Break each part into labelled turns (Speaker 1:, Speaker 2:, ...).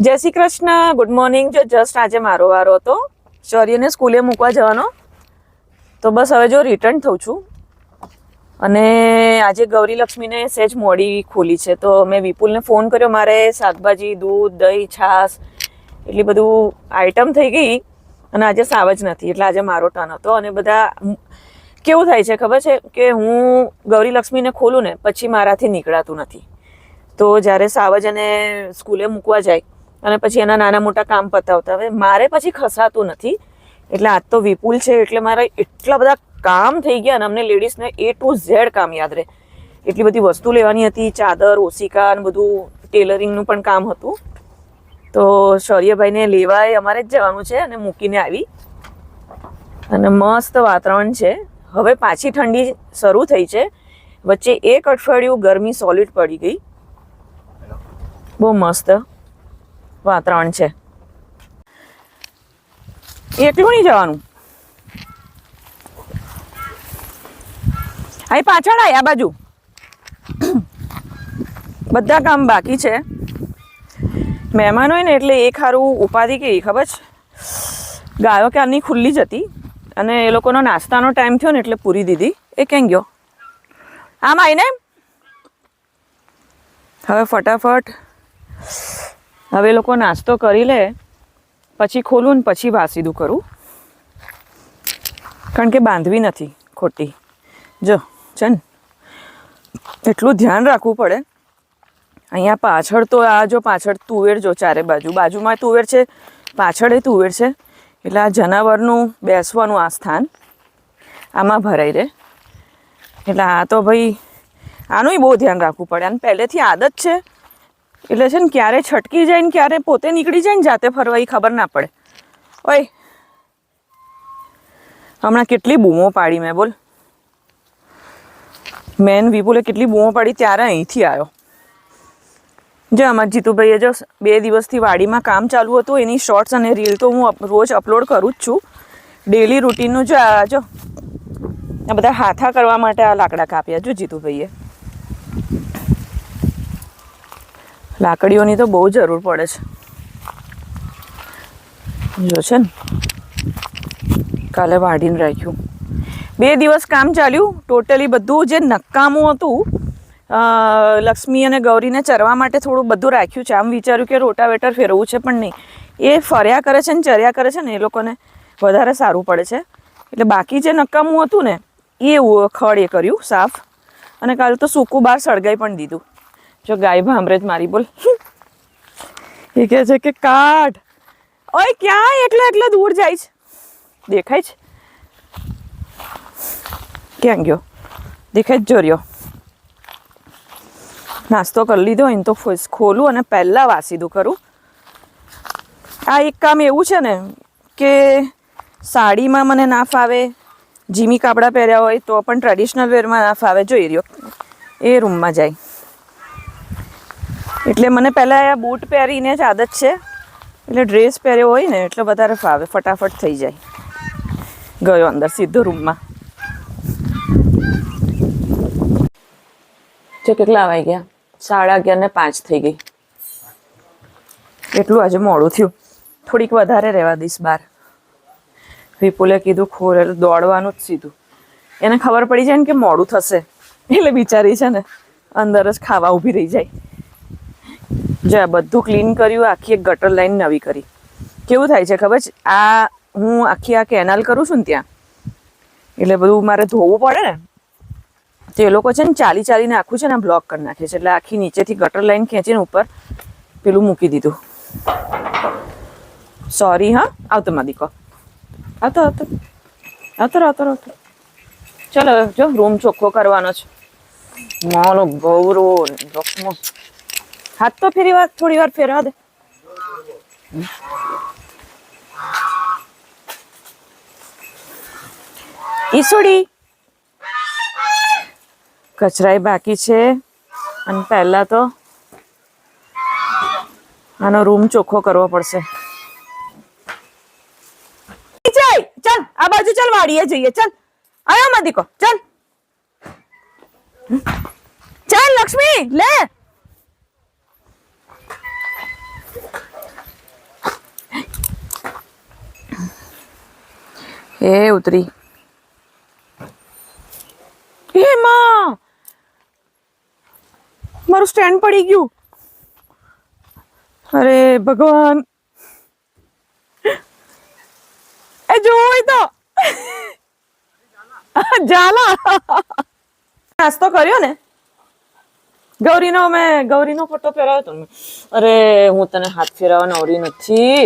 Speaker 1: જય Shri Krishna. Good morning જો just આજે મારો વારો હતો. શૌર્યને સ્કૂલે મૂકવા જવાનો. તો બસ હવે જો રિટર્ન થઉં છું. અને આજે ગૌરી લક્ષ્મીને સહેજ મોડી ખોલી છે. તો મેં વિપુલને ફોન કર્યો, મારે શાકભાજી, દૂધ, દહીં, છાશ એટલી બધું આઈટમ થઈ ગઈ અને આજે સાવ જ નથી. એટલે આજે મારો ટર્ન હતો. અને બધા કેવું થાય છે ખબર છે? કે હું ગૌરી લક્ષ્મીને ખોલું ને, પછી મારાથી નીકળાતું નથી. તો જ્યારે સાવજ અને સ્કૂલે મૂકવા જાય અને પછી એના નાના મોટા કામ પતાવતા. હવે મારે પછી ખસાતું નથી. એટલે આજ તો વિપુલ છે, એટલે મારા એટલા બધા કામ થઈ ગયા અને અમને લેડીઝને એ ટુ ઝેડ કામ યાદ રહે. એટલી બધી વસ્તુ લેવાની હતી, ચાદર ઓસિકા અને બધું ટેલરિંગનું પણ કામ હતું. તો શૌર્યભાઈને લેવાય, અમારે જ જવાનું છે અને મૂકીને આવી. અને મસ્ત વાતાવરણ છે. હવે પાછી ઠંડી શરૂ થઈ છે. વચ્ચે એક અઠવાડિયું ગરમી સોલિડ પડી ગઈ. બહુ મસ્ત. વાતાવરણ છે. એકલું નહીં જવાનું? અહીં પાછળ આય, આ બાજુ. બધા કામ બાકી છે. મહેમાન હોય ને એટલે એક ખારું ઉપાધિ કેવી, ખબર છે? ગાયો ક્યારની ખુલ્લી જ હતી. અને એ લોકોનો નાસ્તાનો ટાઈમ થયો ને એટલે પૂરી દીધી. એ ક્યાં ગયો? આમ આવીને? હવે ફટાફટ હવે લોકો નાસ્તો કરી લે, પછી ખોલું ને પછી વાસીદું કરું. કારણ કે બાંધવી નથી ખોટી. જો છે એટલું ધ્યાન રાખવું પડે. અહીંયા પાછળ તો આ જો પાછળ તુવેર જો ચારે બાજુ, બાજુમાં તુવેર છે, પાછળ એ તુવેર છે. એટલે આ જનાવરનું બેસવાનું આ સ્થાન, આમાં ભરાઈ રહે. એટલે આ તો ભાઈ આનુંય બહુ ધ્યાન રાખવું પડે. અને પહેલેથી આદત છે. એટલે છે ને ક્યારે છટકી જાય ને ક્યારે પોતે નીકળી જાય ને જાતે ફરવા ખબર ના પડે. ઓય. હમણાં કેટલી બૂમો પાડી મેં, બોલ. મેન વિપુલે કેટલી બૂમો પાડી ત્યારે અહીંથી આવ્યો. જો અમાર જીતુભાઈએ જો બે દિવસથી વાડીમાં કામ ચાલુ હતું, એની શોર્ટ્સ અને રીલ તો હું રોજ અપલોડ કરું જ છું. ડેલી રૂટીનનું જો આ જો. આ બધા હાથા કરવા માટે આ લાકડા કાપ્યા, જો જીતુભાઈએ. લાકડીઓની તો બહુ જરૂર પડે છે. જો છે ને, કાલે વાઢીને રાખ્યું. બે દિવસ કામ ચાલ્યું. ટોટલી બધું જે નકામું હતું લક્ષ્મી અને ગૌરીને ચરવા માટે થોડું બધું રાખ્યું છે. આમ વિચાર્યું કે રોટાવેટર ફેરવવું છે, પણ નહીં. એ ફર્યા કરે છે ને, ચર્યા કરે છે ને, એ લોકોને વધારે સારું પડે છે. એટલે બાકી જે નકામું હતું ને, એ ખડ એ કર્યું, સાફ. અને કાલે તો સૂકું બહાર સળગાઈ પણ દીધું. જો ગાય ભાંભરે જ મારી, બોલ. એ કહે છે કે કાઢ. ઓય, ક્યાં? એટલે એટલે દૂર જાય છે. દેખાય છે? ક્યાં ગયો? દેખાય જ જો રહ્યો. નાસ્તો કરી લીધો હોય ને તો ખોલું અને પહેલાં વાસીદું કરું. આ એક કામ એવું છે ને કે સાડીમાં મને ના ફાવે, જીમી કાપડા પહેર્યા હોય તો પણ ટ્રેડિશનલ વેરમાં ના ફાવે. જોઈ રહ્યો. એ રૂમમાં જાય. એટલે મને પહેલાં આ બૂટ પહેરીને જ આદત છે. એટલે ડ્રેસ પહેર્યો હોય ને, એટલે વધારે ફાવે, ફટાફટ થઈ જાય. ગયો અંદર સીધો રૂમમાં. જો કેટલા વાગી ગયા સાડા અગિયાર ને પાંચ થઈ ગઈ. એટલું આજે મોડું થયું. થોડીક વધારે રહેવા દઈશ બહાર. વિપુલે કીધું ખોર, એટલે દોડવાનું જ સીધું. એને ખબર પડી જાય ને કે મોડું થશે. એટલે બિચારી છે ને, અંદર જ ખાવા ઊભી રહી જાય. જો આ બધું ક્લીન કર્યું, આખી એક ગટર લાઈન નવી કરી. કેવું થાય છે ખબર છે? આ હું આખી આ કેનાલ કરું છું ને ત્યાં, એટલે બધું મારે ધોવું પડે ને, તો એ લોકો છે ને ચાલી ચાલીને આખું છે ને બ્લોક કરી નાખે છે. એટલે આખી નીચેથી ગટર લાઈન ખેંચીને ઉપર પેલું મૂકી દીધું. સોરી હા? આવતો માં દીકો આવતો આવતો. આવતો આવતો આવતો. ચલો, જો રૂમ ચોખ્ખો કરવાનો છે. મારો ગૌરવ હાથ તો ફેરી વાર થોડી વાર ફેરવા દે. ઈસુડી. કચરાય બાકી છે. અને પહેલા તો આનો રૂમ ચોખ્ખો કરવો પડશે. ચાલ, આ બાજુ ચાલ, વાડીએ જઈએ. ચાલ, આયો મદીકો. ચાલ. ચાલ, લક્ષ્મી, લે. એ ઉતરી. મારું સ્ટેન્ડ પડી ગયું. અરે ભગવાન! એ જોઈ તો! જાલા નાસ્તો કર્યો ને? ગૌરીનો મેં, ગૌરીનો ફોટો પહેરાવ્યો હતો અરે હું તને હાથ ફેરવવા નવરી નથી.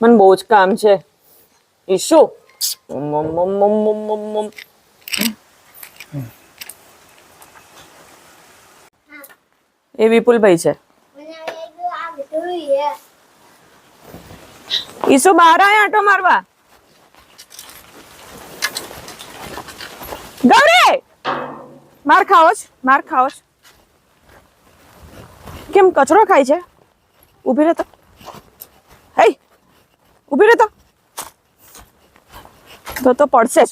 Speaker 1: મને બહુ જ કામ છે. ઈશુ ઉમ, ઉમ, ઉમ, ઉમ, ઉમ, ઉમ, ઉમ. એ વિપુલભાઈ છે. ઈસુ બહાર આય આટો મારવા. ગૌરી! માર ખાઓ માર ખાઓ કેમ કચરો ખાય છે? ઊભી રહેતો. હે ઊભી રહેતો. તો તો પડશે જ.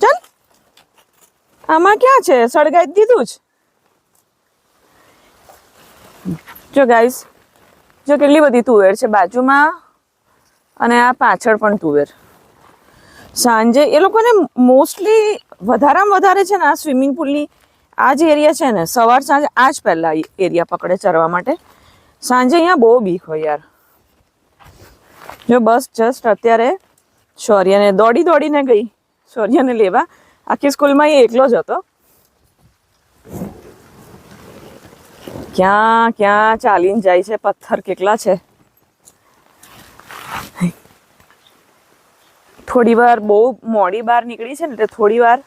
Speaker 1: ચાલ. આમાં ક્યાં છે? સળગાઈ દીધું જ. જો ગાઈસ જો કેટલી બધી તુવેર છે બાજુમાં અને આ પાછળ પણ તુવેર. સાંજે એ લોકોને મોસ્ટલી વધારામાં વધારે છે ને આ સ્વિમિંગ પુલની આ જે એરિયા છે ને, સવાર સાંજ આ જ પહેલાં એરિયા પકડે ચરવા માટે. સાંજે અહીંયા બહુ બીક હોય યાર. જો બસ જસ્ટ અત્યારે શૌર્યને દોડી દોડીને ગઈ. શૌર્યને લેવા. આખી સ્કૂલમાં એ એકલો જ હતો. ક્યાં ક્યાં ચાલીને જાય છે, પથ્થર કેટલા છે? થોડી વાર બહુ મોડી બહાર નીકળી છે ને, એટલે થોડી વાર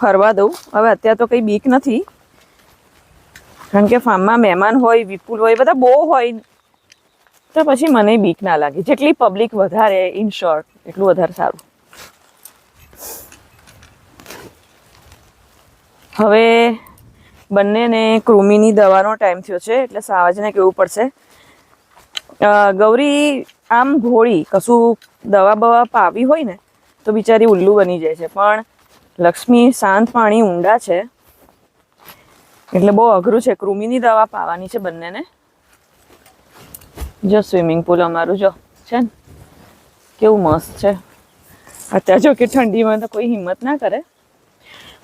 Speaker 1: ફરવા દઉં. હવે અત્યારે તો કંઈ બીક નથી. કારણ કે ફાર્મમાં મહેમાન હોય, વિપુલ હોય, બધા બહુ હોય. તો પછી મને બીક ના લાગે. જેટલી પબ્લિક વધારે ઇન શોર્ટ એટલું વધારે સારું. હવે બંનેને કૃમિની દવાનો ટાઈમ થયો છે, એટલે સાવજને કહેવું પડશે? ગૌરી આમ ભોળી, કશું દવા બવા પાવી હોય ને, તો બિચારી ઉલ્લુ બની જાય છે. પણ લક્ષ્મી શાંત પાણી ઊંડા છે. એટલે બહુ અઘરું છે. કૃમિની દવા પાવાની છે બંનેને. જો સ્વિમિંગ પુલ અમારું જો છે ને, કેવું મસ્ત છે. અત્યારે જો કે ઠંડીમાં તો કોઈ હિંમત ના કરે.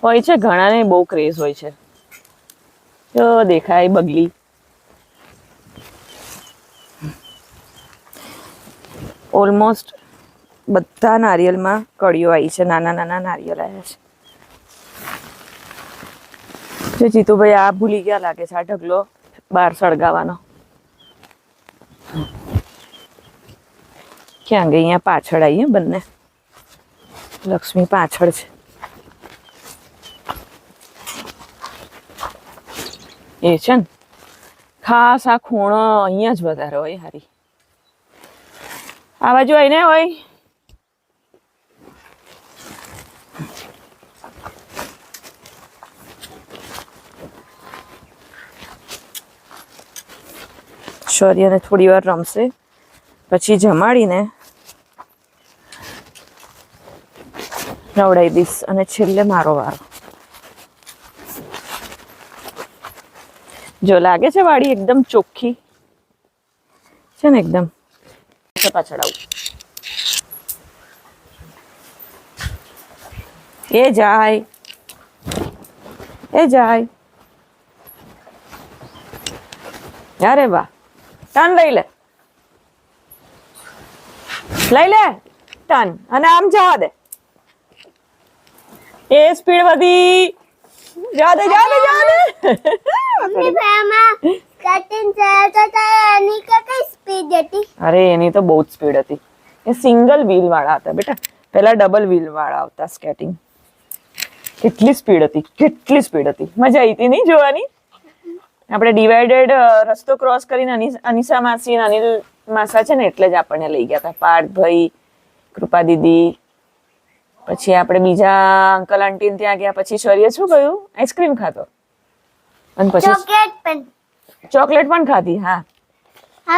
Speaker 1: હોય છે ઘણાને બહુ ક્રેઝ હોય છે. જો દેખાય બગલી. ઓલમોસ્ટ બધા નારિયેલમાં કળીઓ આવી છે, નાના નાના નારિયેલ આવ્યા છે. જો જીતુભાઈ આ ભૂલી ગયા લાગે છે આ ઢગલો બહાર સળગાવાનો ક્યાં ગઈ? અહીંયા પાછળ આવીએ બંને. લક્ષ્મી પાછળ છે. એ છે ને, ખાસ આ ખૂણો અહીંયા જ વધારે હોય હારી. આ બાજુ આવીને હોય. શૌર્યને થોડી વાર રમશે, પછી જમાડીને નવડાવી દઈશ અને છેલ્લે મારો વારો જો લાગે છે વાડી એકદમ ચોખ્ખી છે ને એકદમ પાછળ આવું એ જાય એ જાય અરે વાહ ટન લઈ લે લઈ લે ટન અને આમ જવા દે એ સ્પીડ વધી. જાદે જાદે જાદે
Speaker 2: મમ્મી ભાઈમાં કટિંગ ચાલતો તો એની કઈ સ્પીડ હતી?
Speaker 1: અરે એની તો બહુ જ સ્પીડ હતી. એ સિંગલ વ્હીલ વાળા હતા બેટા. પહેલા ડબલ વ્હીલ વાળા આવતા સ્કેટિંગ કેટલી સ્પીડ હતી કેટલી સ્પીડ હતી. મજા આવી હતી નહીં જોવાની? આપણે ડિવાઇડેડ રસ્તો ક્રોસ કરીને અનિસા માસી અને અનિલ માસા છે ને એટલે જ આપણને લઈ ગયા હતા. પાર્થભાઈ કૃપા દીદી પછી આપણે બીજા અંકલ આંટી ત્યાં ગયા પછી શરીએ શું કહ્યું? આઈસ્ક્રીમ ખાતો અને પછી
Speaker 2: ચોકલેટ પણ.
Speaker 1: ચોકલેટ પણ ખાધી હા.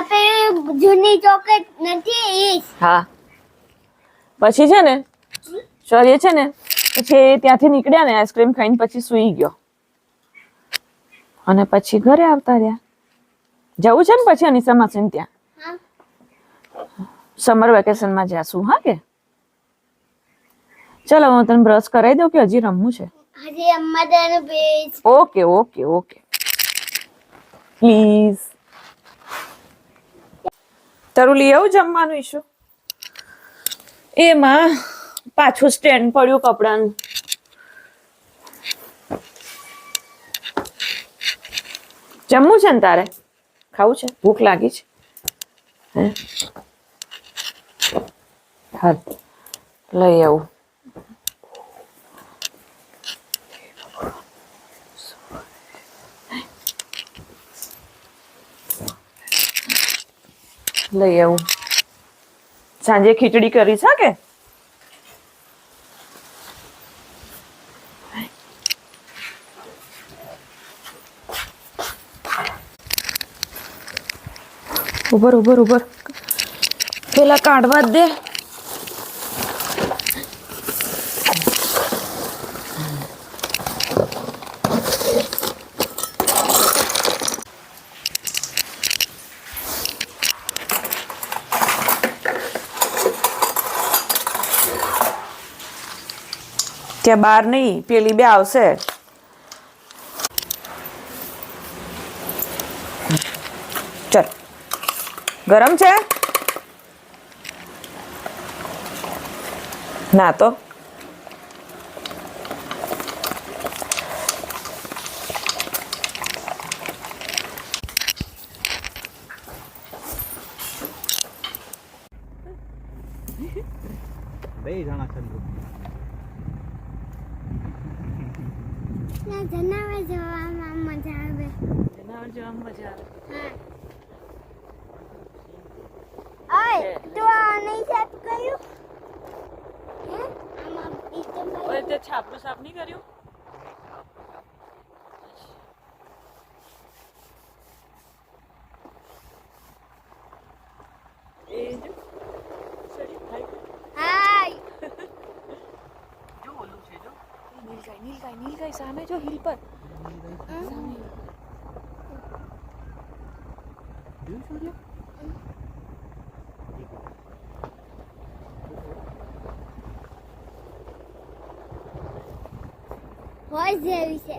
Speaker 2: પેલી જૂની ચોકલેટ નથી
Speaker 1: હા. પછી છે ને શરીએ છે ને પછી ત્યાંથી નીકળ્યા ને આઈસ્ક્રીમ ખાઈને પછી સૂઈ ગયો. અને પછી ઘરે આવતા રહ્યા. જવું છે ને પછી અનિસા માસીને ત્યાં? સમર વેકેશનમાં જાશું હા કે? ચાલો હું તને બ્રશ કરાવી દઉં કે હજી રમવું છે?
Speaker 2: હજી અમ્મા તારું page
Speaker 1: okay okay okay please તારું લઈ આવું જમવાનું ઈશુ? એમાં પાછું સ્ટેન્ડ પડ્યું કપડાનું. જમવું છે ને તારે? ખાવું છે? ભૂખ લાગી છે? હે? હા લઈ આવું. લઈ આવું. સાંજે ખીચડી કરી છે કે? ઉભર ઉભર ઉભર. પેલા કાઢવા જ દે. ત્યાં બાર નહીં પેલી બે આવશે. ચલ. ગરમ છે? ના તો
Speaker 3: બે જણા ચંદ્રુ
Speaker 2: ના જનાવર જોવામાં મજા આવે.
Speaker 1: જનાવર જોવામાં મજા આવે.
Speaker 2: ઓય તું આ નહીં સાફ કર્યું? હે? આમાં તે
Speaker 1: છાપરું સાફ નહીં કર્યું? એ જો સડી થાય
Speaker 2: હાય
Speaker 1: જો ઓલું છે જો નીલગાય નીલગાય સામે જો હિલ પર. સામે
Speaker 2: હોય જેવી છે.